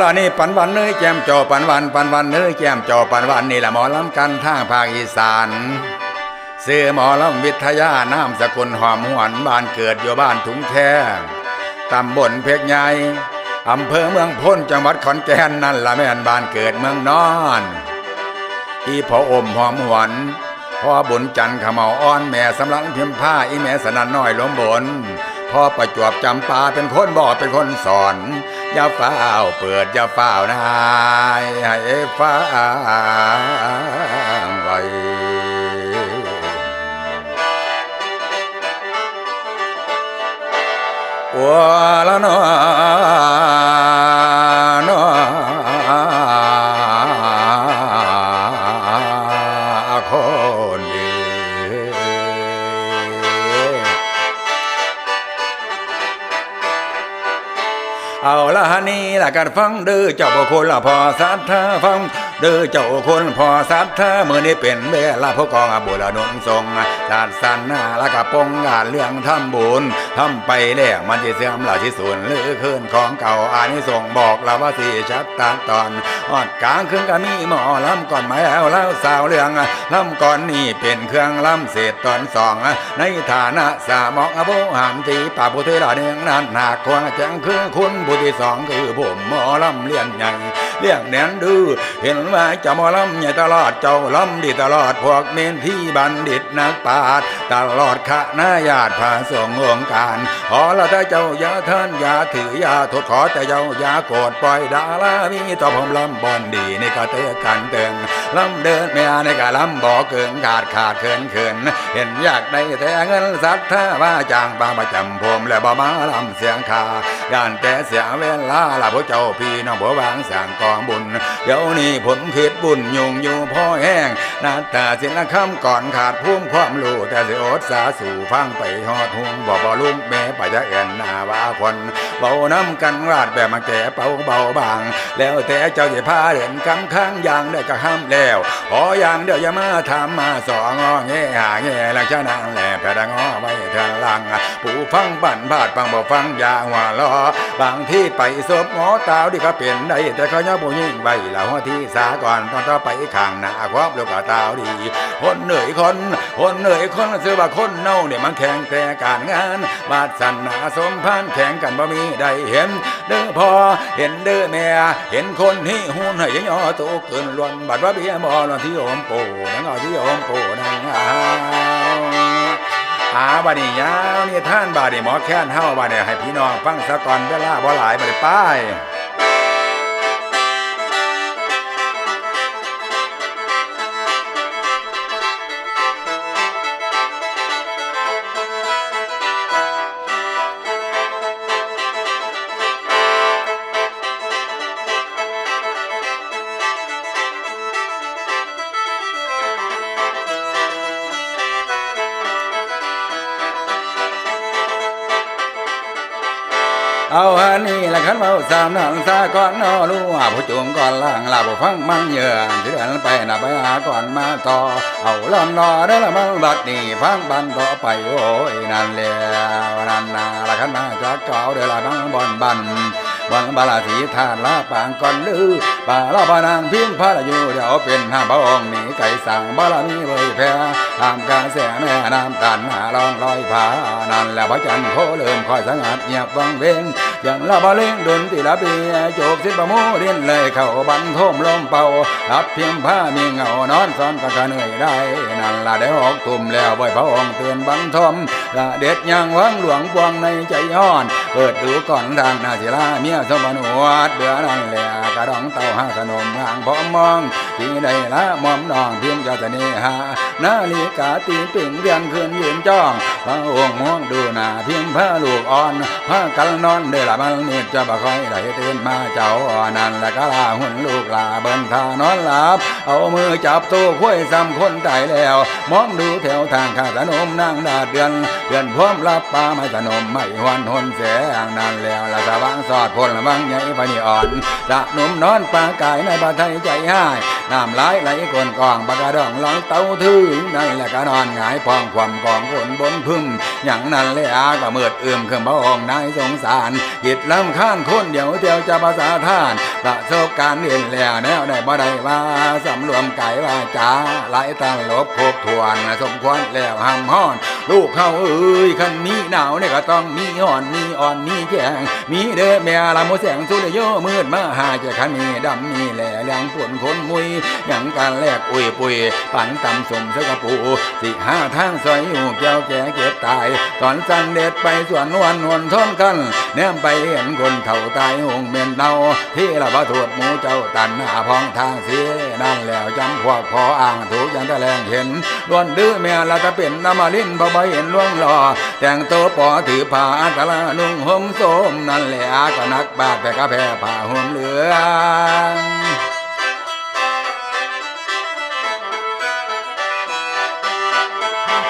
ละนี่ปันวันเนื้อแจมจอปันวันปันวันเนื้อแจมจอปันวันนี่แหละหมอลำกันทางภาคอีสานซื้อหมอลำวิทยานามสกุลหอมหวนบ้านเกิดอยู่บ้านถุงแค่ตำบลเพกใหญ่อำเภอเมืองพ้นจังหวัดขอนแก่นนั่นละแม่นบ้านเกิดเมืองนอนอีพออมหอมหวนพ่อบุญจันทร์ขมเมาอ้อนแม่สำลังเพียมผ้าอีแม่สนันน้อยล้มบน พ่อประจวบจำปาเป็นคนบอกเป็นคนสอน อย่าฝ้าเปิดอย่าฝ้านายให้ฟ้าไว้วัวละนอ เอาละนี่ละกันฟังเด้อเจ้าบุคคลละพอสัทธาฟัง เด้อเจ้าคนพอสัทธาเมื่อนี้เป็นเวลาพวกกองบุรนุนทรงศาสนาละกะปงงานเรื่องทำบุญทำไปแล้วมันจะเสื่อมละที่สุนหรือคืนของเก่าอานิสงส์บอกละว่าสิชัดตาตอนออดกลางคืนก็มีหมอลำก่อนมาแล้วเล่าสาวเรื่องลำก่อนนี่เป็นเครื่องลำเศษตอนสองในฐานะสามอกอโบหามตีป่าพุทธิลาเนียงนั้นหากควงแจ้งคือคุณผู้ที่สองคือผมหมอลำเลี้ยงใหญ่ เลี้ยงแนนดื้อเห็นว่าเจ้ามอลำใหญ่ตลอดเจ้าลำดีตลอดพวกเมนที่บัณฑิตนักปราชญ์ตลอดขณะญาติพาส่งองค์การขอละถ้าเจ้าอย่าท่านอย่าถืออย่าทษขอแต่เจ้าอย่าโกรธปล่อยดาลามีต่อผมลำบอนดีในกะเตอกันเติงลำเดินแม่ในกะลำบ่อเกินขาดขาดเขินเขินเห็นอยากได้แต่เงินสัตว์ถ้าว่าจ้างบางประจำผมและบ่มาลำเสียงคาย่านแต่เสียเวลาละพวกเจ้าพี่น้องบ่วางสังกอบุญเดี๋ยวนี้ผมคิดบุญยุงอยู่พ่อแห้งนาตาสิละคำก่อนขาดพุ่มความรู้แต่สิอดสาสู่ฟังไปฮอดห่วงบ่บ่ลุงแม่ไปจะแอนนาว่าคนเบาน้ำกันราดแบบมาแก่เป่าเบาบาง แล้วแต่เจ้าจะพาเด่นกำข้างอย่างได้ก็ห้ามแล้วขออย่างเดียวอย่ามาทำมาสองอแงหาแง่ลักษณะแหล่แพดงอไว้เทางลังผู้ฟังปั่นบาดฟังบ่ฟังอยาหัวล้อบางที่ไปศพงอตาวดีก็เป็นได้แต่เขาย่อบ่ยิ่งใบละหัวที่สาก่อนตอนต่อไปข้างหน้าความลูกก็ตาดีคนเหนื่อยคนคนเหนื่อยคนซื้อว่าคนเน่าเนี่ยมันแข่งแต่การงาน บาดสันนาสมพันแข่งกันบ่มีได้เห็น เด้อพอเห็นเด้อแม่เห็นคนที่หุ่นให้ย่อโตเกินล้วนบัดว่าเบี้ยบ่ลอนที่โอมโปนังเอาที่โอมโปนังเอาอาบัดนี้ยาวนี่ท่านบาดนี้หมอแค้นเฮาบาดนี้ให้พี่น้องฟังซะก่อนเวลาบ่หลายบัดนี้ป้าย เอาอันนี้ละขันเมาสามนังสาก่อนนอรู้ว่าผู้จงก่อนล่างลาผู้ฟังมันเยื่อเดือนไปนะไปหาก่อนมาต่อ เอาลำนอได้ละมังบัดนี้ฟังบันต่อไปโอ้ยนั่นแล้วนั่นนาละขันมาจากเก่าเดอละมังบอนบัน บังบาลาสีทานลาปางก่อนลือปาลาปานางพิมพาลอยู่เดี๋ยวเป็นห้าพระองค์นี้ไก่สั่งบาลามีเวยแพ้ตามกาแสแม่น้ำตันหาลองลอยผานั่นแล้วพระจันทร์โคเริ่มคอยสงัดเงียบวังเวงอย่างลาบาเล่งดนติลาเบียโจกสิบประโมเรียนเลยเข้าบันทมลมเป่ารับเพียงผ้ามีเงานอนซ้อนก็กะเหนื่อยได้นั่นละได้ออกตุ่มแล้วบ่อยพระองค์เตือนบังทมละเด็ดยังวังหลวงปวงในใจย้อน เปิดดูก่อนทางนาศิลาเมียสมนวดเบื่อนั่นแหละกระดองเต่าห้าขนมงางพอมองที่ใดละมอมน้องเพียงเจ้าเสน่หานาฬิกาตีปิ่งเรียงคืนยืนจ้องพระองค์มองดูหน้าเพียงพระลูกอ่อนพากันนอนได้ละมันนี่จะบ่คอยได้ตื่นมาเจ้าอ่อนนั่นละก็ลาหุ่นลูกลาเบิ่นทานอนหลับเอามือจับตู้คุ้ยซ้ำคนตายแล้ว มองดูแถวทางข้าสนมนางดาเดือนเดือนพร้อมรับปลาไม่สนมไม่หวนหนแสงนั่นแล้วละสว่างสอดผลคนละวังใหญ่พนีอ่อนจะหนุ่มนอนปลากายในบาไทยใจห้ายน้ำไหลไหลคนกองปากกระดองหลังเต้าถึงนั่นแหละก็นอนหงายพองความกองคนบนพึ่มอย่างนั้นเลยอาก็เมืดเอื่มขึ้นพระองค์นายสงสารกิดลำข้านคนเดียวเดียวจะภาษาท่านประสบการณ์เรียนแล้วแนวได้บ่ได้ว่าสำรวมไก่ว่าจ้าไหลตาลบคบทวนสมควรแล้วห้ำห้อน ลูกเขาเอ้ยคันมีหนาวเนี่ยก็ต้องมีอ่อนมีอ่อนมีแจงมีเด้อแม่ละโมแสงสุริโยมืดมาหาเจะคันมีดำมีแหล่แหลงปวนคนมุยอย่างการแลกอุยปุยปันตำสมเสกปูสิห้าทางซอยอยู่แก้วแก่เก็บตาย ตอนสันเด็ดไปสวนนวลนวลทนกันแนมไปเห็นคนเฒ่าตายหงเมียนเนาที่ละพระถูดหมูเจ้าตันหน้าพองทางเสียนั่นแล้วจำพวกพออ่างถูกยันตะแลงเห็นล้วนดื้อแม่ละจะเป็นน้ำมาลิ้นบ่บ่เห็นล่วงหล่อแต่งโตปอถือผ้าอัตลานุ่งห่มโสมนั่นแหละก็นักบาดแต่ก็แพ้ผ่าห่มเหลือง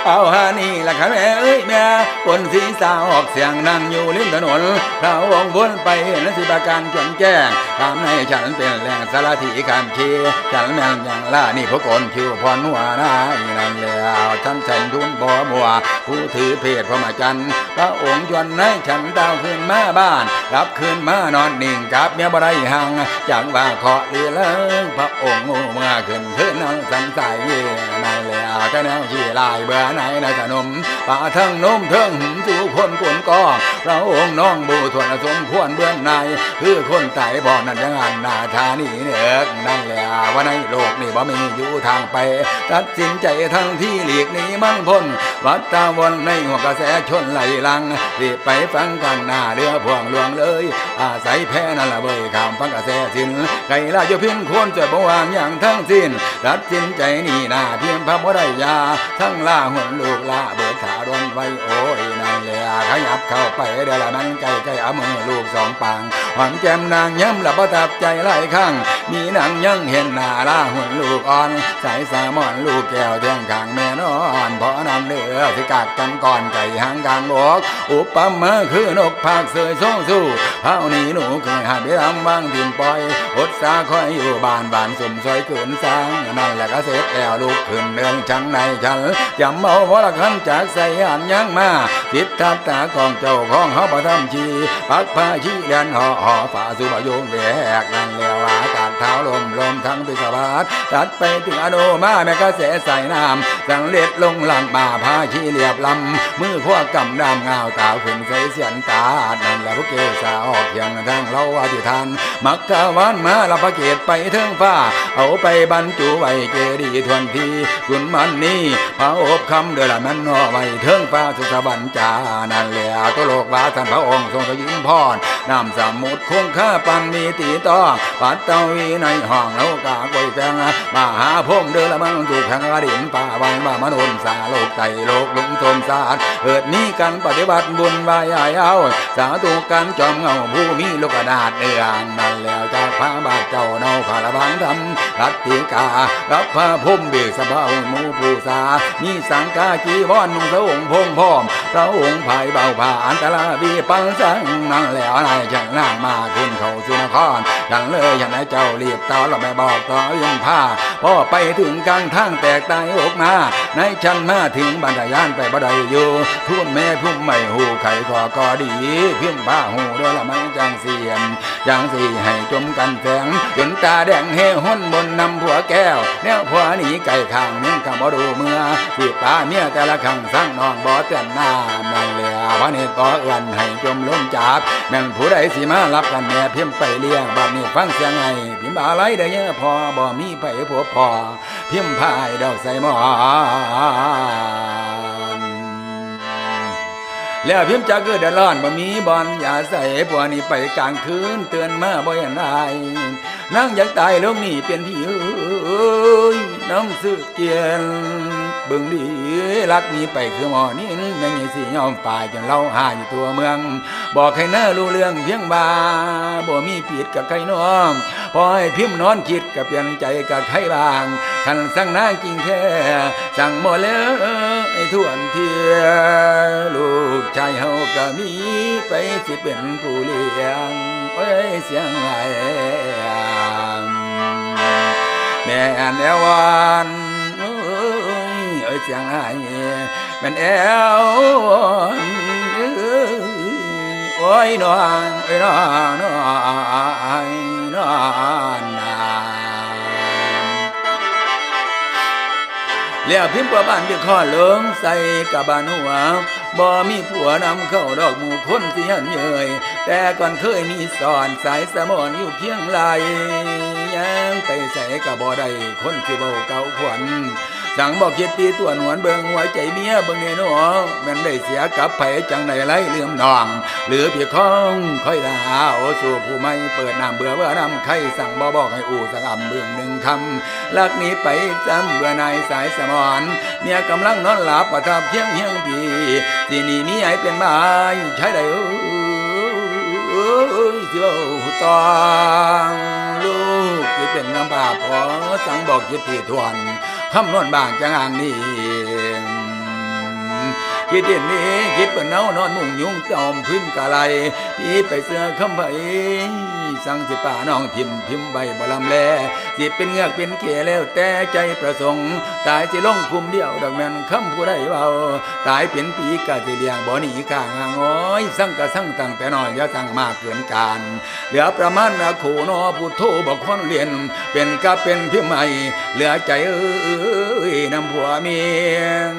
เอาฮานี่ละค่ะแม่เอ้ยแม่คนสีสาวออกเสียงนั่งอยู่ริมถนนพระองค์วนไปเห็นสิบาการจนแจ้งทำให้ฉันเป็นแหล่งสารถีคำชีฉันแม่นอย่างล่านี่พระโกนคิวพรหัวหน้าอีนั่นแล้วท่านฉันทุนบ่มัว ผู้ถือเพศพระมาจันพระองค์ชวนให้ฉันดาวขึ้นมาบ้าน รับขึ้นมานอนนิ่งกับเมียบ่ได้ห่างจากว่าขอเรือเลิงพระองค์เมื่อขึ้นขึ้นนั่งสันใสนั่นแล้วแต่แนวที่ลายเบื่อไหนในขนมป่าทั้งนมเทิงหิมสู่คนกวนก็พระองค์น้องบูทวนสมควรเบื้องในคือคนไต่บ่อนั่นยังอันนาธานีเนือกนั่นแหละว่าในโลกนี้บ่มีอยู่ทางไป ตัดสินใจทั้งที่หลีกนีมั่งพ้นวัดตาวนในหัวกระแสชนไหลลังรีบไปฟังกันหน้าเรือพวงหลวงเลย อาศัยแพ้นั่นละเบยข้ามฟังกระแสสินไก่ลาอยู่เพียงคนจะบ่วางอย่างทั้งสิ้นตัดสินใจนี่นาเพียงพระบ่ได้ยาทั้งล่าหุ่นลูกลาเบิดขา ดนไว้โอ้ยนั่นแหละขยับเข้าไปเดี๋ยวละมันใกล้ใกล้เอามือลูกสองปางหวังแก้มนางย้ำละประทับใจหลายครั้งมีนางยังเห็นหน้าล่าหุ่นลูกอ่อนสายสามอนลูกแก้วแทงขางแม่นอนเพราะนำเลือสิกัดกันก่อนไก่หางกลางบอกอุปมาคือนกภาคเสยส่งสู้เฮานี่หนูเคยหาไปรำวางถิ่นปล่อยอดสาคอยอยู่บ้านบ้านสมซอยขืนสร้างนั่นแหละก็เสร็จแล้วลูกขึ้นเดินชังในฉันจำเอาวราะละคันจากใส่หันยังมาติดทับตาของเจ้าของเฮาประทำชีปักผ้าชีเดนห่อห่อฝ่าสุบโยงแหกนั่นแล้วอากาศเท้าลมลมทั้งพิศวาสตัดไปถึงอโนมาแม่ก็เสใส่น้ำสังเล็ดลงหลังมาผ้าชีเรียบลำมือขวกำดำเงาตาขึ้นใส่เสียนตานั่นแหละพระเกศาออกเพียงทางเราอธิษฐานมักกะวานมาละพระเกศไปเทิงฟ้า เอาไปบรรจุไว้เจดีทวนทีคุณมันนี่พระอบคำเดือละมันนอไว้เทิงฟ้าสุสวรรค์จานั่นแหละตัวโลกวาท่านพระองค์ทรงสยิมพรนำสมุทรคงค่าปันมีตีต้องปัตตวีในห้องเรากากวยแปงมาหาพงเดือละมันถูกทางอดินป่าวังบามนุนสาโลกไตโลกลุงสมสารเกิดนี้กันปฏิบัติบุญวายายเอาสาธุกันจอมเงาผู้มีโลกกระดาษเนืองนั่นแล้วจากพระบาทเจ้าเนาคารบังธรรมรัตติการับพระพุ่มเบกสะเบาหมูผู้สามีสังกาจีวรนุ่งสวงพงพร้อมพระองค์ภายเบาผ่าอันตราบีปังสังนั่นแล้วนายจังนางมาขึ้นเขาสุนครดังเลยอย่างนายเจ้าเรียบต่อเราไม่บอกต่อยังผ้าพอไปถึงกลางทางแตกตายออกมาในชันมาถึงบรรดายานไปบ่ได้อยู่ทุ่นแม่พุ่มไม่หูไข่ก็ก็ดี เพียงผ้าหูด้วยละมันจังเสียนจังสีให้จมกันแสงจนตาแดงเฮห้นบนนำผัวแก้วแนวผัวหนีไก่ข้างเนื่องคำบ่ดูเมื่อที่ป้าเมียแต่ละครั้งสร้างน้องบ่เตือนหน้านั่นแหละพระเนตรบ่เอื้อนให้จมลงจับแม่ผู้ใดสิมารับกันแม่เพียงไปเลี้ยงบัดนี้ฟังเสียงไงพิมพ์อะไรเด้อเยอะพอบ่มีไปพบพอเพียงพายเดอกใส่หมอนแล้วพิมพ์จะเกิดเดือดร้อนบ่มีบอลอย่าใส่พวนี้ไปกลางคืนเตือนมาบ่เห็นไรนั่งอยากตายลงนี่เป็นพี่เอ้ยน้ำสึกเกียน เบิ่งดีรักนี้ไปคือหมอนี่แม่งยังสิยอมฝ่ายจนเราหาอยู่ตัวเมือง บอกให้เน้อรู้เรื่องเพียงบาบ่มีผิดกับใครน้องพอให้พิมพ์นอนคิดกับเปลี่ยนใจกับใครบางคันสั่งนางจริงแท้สั่งหมดแล้วไอ้ทวนเทียลูกชายเฮาก็มีไปสิเป็นผู้เลี้ยงเอ้ยเสียงไหลแม่นแอววาน เสียงไห้แม่นแอวโอ้ยนอนโอ้ยนอนนอนนอนแล้วพิมพ์ประบานที่ข้อเลืองใส่กับบานหัวบ่มีผัวนำเข้าดอกหมู่คนที่ยันเยยแต่ก่อนเคยมีสอนสายสมอนอยู่เคียงไหลยังไปใส่กับบ่ได้คนที่เบาเก่าขวัญ สั่งบอกเคิดตีตัวหนวนเบิงหัวใจเมียเบิงเนหนอแมันได้เสียกับไผจังใดไรเลื่อมนอง หรือเพียงคองค่อยลาโอสู่ผู้ไม่เปิดน้ำเบื่อเบื่อน้ำไข่สั่งบ่บอกให้อู่สักอ่ำเบื้องหนึ่งคำลักนี้ไปจำเบื่อนายสายสมอนเมียกำลังนอนหลับประทับเพียงเฮียงพีที่นี่มีไอเป็นไม้ใช้ได้เอ้ยที่ว่อ สั่งบอกคิดที่ทวนคำนวณบางจังอ่างนี้คิดเด่นนี้คิดเปิ่นเนานอนมุ่งยุงจอมพื้นกะไลพี่ไปเสือคำไผ สั่งสิป่าน้องทิมพิมใบบลำแลสิเป็นเงือกเป็นเขแล้วแต่ใจประสงค์ตายสิลงคุมเดียวดอกแม่นคำผู้ใดเบาตายเป็นปีกะสิเลียงบ่หนีข้างห่างอ้อยสั่งกะสั่งตั้งแต่น้อยอย่าสั่งมากเกินการเหลือประมาณนะโขนอพุทโธบอกคนเรียน เป็นกะเป็นพิมใหม่เหลือใจเอ้ยน้ำผัวเมียง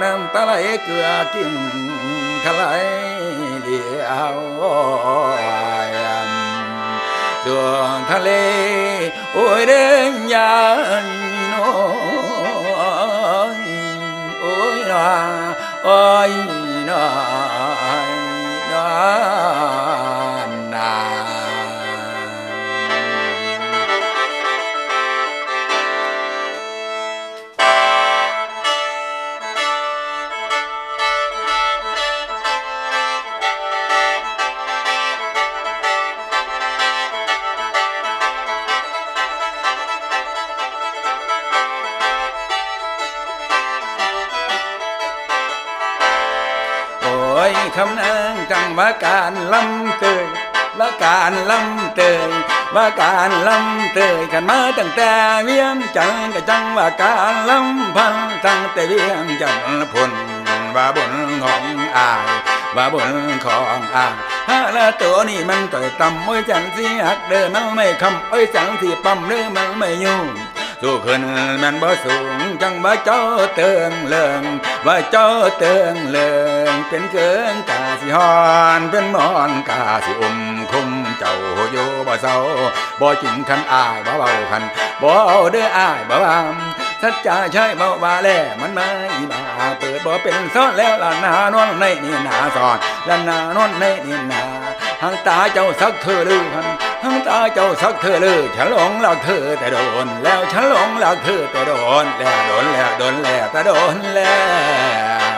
น้ำตาไหลเกลือกินทะไหลเดียวส่วนทลโอ้ยเด้งยา นน้อยโอ้ยนาโอ้ย คำนางจังว่าการลำเตยว่าการลำเตยว่าการลำเตยกันมาตั้งแต่เวียงจันก็จังว่าการลำพันตั้งแต่เวียงจันทน์พุ่นว่าบนของอายว่าบนของอายฮาละตัวนี่มันต่อยต่ำโอ้ยจังสิหักเดินมันไม่คำโอ้ยจังสิปั๊มเด้อมันไม่ยุ่ง สู้ขึ้นแมันบ่สูงจังว่เจ้าเตืองเลิงว่เจ้าเตืองเลิงเป็นเกินกาสิฮอนเป็นมอนกาสิอมคุมเจ้าอยู่บ่เศร้าบ่จริงคันอายบ่เบาคันบ่เอาเด้ออายบ่วามสัจจาใช่บ่ว่าแล่มันมาอีมาเปิดบ่เป็นซ้อนแล้วล่ะนานอนในนี่นาสอนละนานอนในนี่นาหางตาเจ้าสักเธอลือหัน ทั้งตาเจ้าสักเธอเลยฉันหลงรักเธอแต่โดน แล้วฉันหลงรักเธอแต่โดนแล้วโดนแล้วโดนแล้วแต่โดนแล้ว